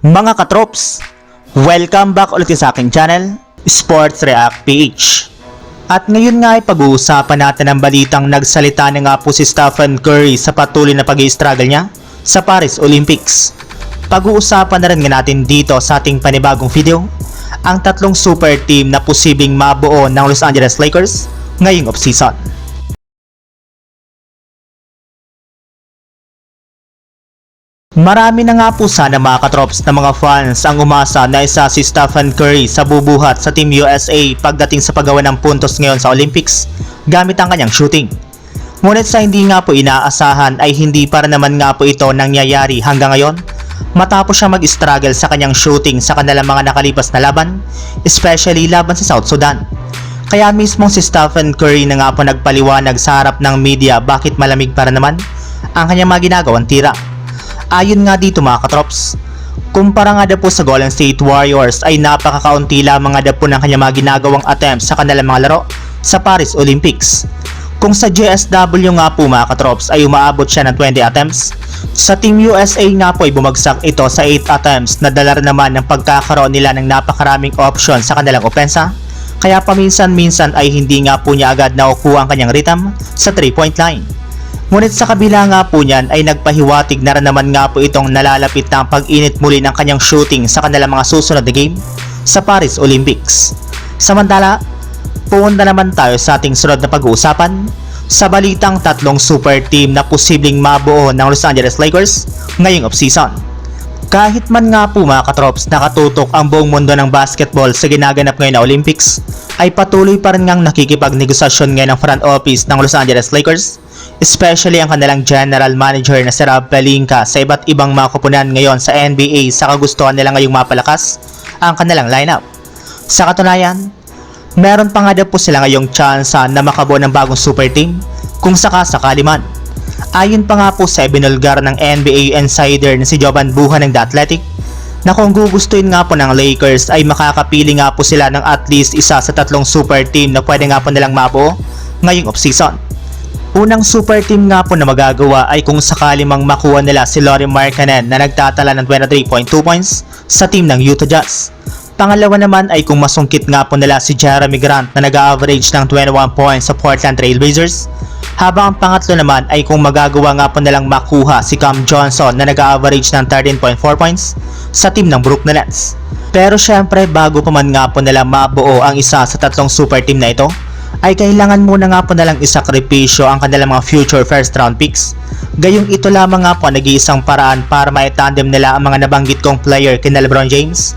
Mga katrops, welcome back ulit sa aking channel, Sports React PH. At ngayon nga ay pag-uusapan natin ang balitang nagsalita na nga po si Stephen Curry sa patuloy na pag struggle niya sa Paris Olympics. Pag-uusapan na rin natin dito sa ating panibagong video, ang tatlong super team na posibleng mabuo ng Los Angeles Lakers ngayong offseason. Marami na nga po sana mga katrops na mga fans ang umasa na isa si Stephen Curry sa bubuhat sa Team USA pagdating sa paggawa ng puntos ngayon sa Olympics gamit ang kanyang shooting. Ngunit sa hindi nga po inaasahan ay hindi para naman nga po ito nangyayari hanggang ngayon matapos siya mag-struggle sa kanyang shooting sa kanilang mga nakalipas na laban, especially laban sa South Sudan. Kaya mismo si Stephen Curry na nga po nagpaliwanag sa harap ng media bakit malamig para naman ang kanyang mga ginagawang tira. Ayon nga dito mga katrops, kumpara nga daw po sa Golden State Warriors ay napakakaunti lamang nga daw po ng kanyang mga ginagawang attempts sa kanilang mga laro sa Paris Olympics. Kung sa JSW nga po mga katrops ay umaabot siya ng 20 attempts, sa Team USA nga po ay bumagsak ito sa 8 attempts na dala rin naman ng pagkakaroon nila ng napakaraming option sa kanilang opensa, kaya paminsan-minsan ay hindi nga po niya agad nakukuha ang kanyang rhythm sa 3-point line. Ngunit sa kabila nga po niyan ay nagpahiwatig na rin naman nga po itong nalalapit na pag-init muli ng kanyang shooting sa kanilang mga susunod na game sa Paris Olympics. Samantala, pumunta naman tayo sa ating sunod na pag-uusapan sa balitang tatlong super team na posibleng mabuo ng Los Angeles Lakers ngayong offseason. Kahit man nga po mga katrops nakatutok ang buong mundo ng basketball sa ginaganap ngayon na Olympics, ay patuloy pa rin ngang nakikipagnegosasyon ngayon ng front office ng Los Angeles Lakers especially ang kanilang general manager na si Rob Pelinka sa iba't ibang mga kupunan ngayon sa NBA sa kagustuhan nila ngayong mapalakas ang kanilang lineup. Sa katunayan, meron pa nga daw po sila ngayong tsansa na makabuo ng bagong super team kung sakasakali man. Ayon pa nga po sa ibinulgar ng NBA insider na si Jovan Buha ng The Athletic, na kung gugustuhin nga po ng Lakers ay makakapili nga po sila ng at least isa sa tatlong super team na pwede nga po nilang mabuo ngayong offseason. Unang super team nga po na magagawa ay kung sakali mang makuha nila si Laurie Markkanen na nagtatala ng 23.2 points sa team ng Utah Jazz. Pangalawa naman ay kung masungkit nga po nila si Jeremy Grant na nag-average ng 21 points sa Portland Trail Blazers. Habang ang pangatlo naman ay kung magagawa nga po nilang makuha si Cam Johnson na nag-average ng 13.4 points sa team ng Brooklyn Nets. Pero syempre bago pa man nga po nila mabuo ang isa sa tatlong super team na ito, ay kailangan muna nga po nalang isakripisyo ang kanilang mga future first round picks. Gayong ito lamang nga po ang nag-iisang paraan para maitandem nila ang mga nabanggit kong player kina Lebron James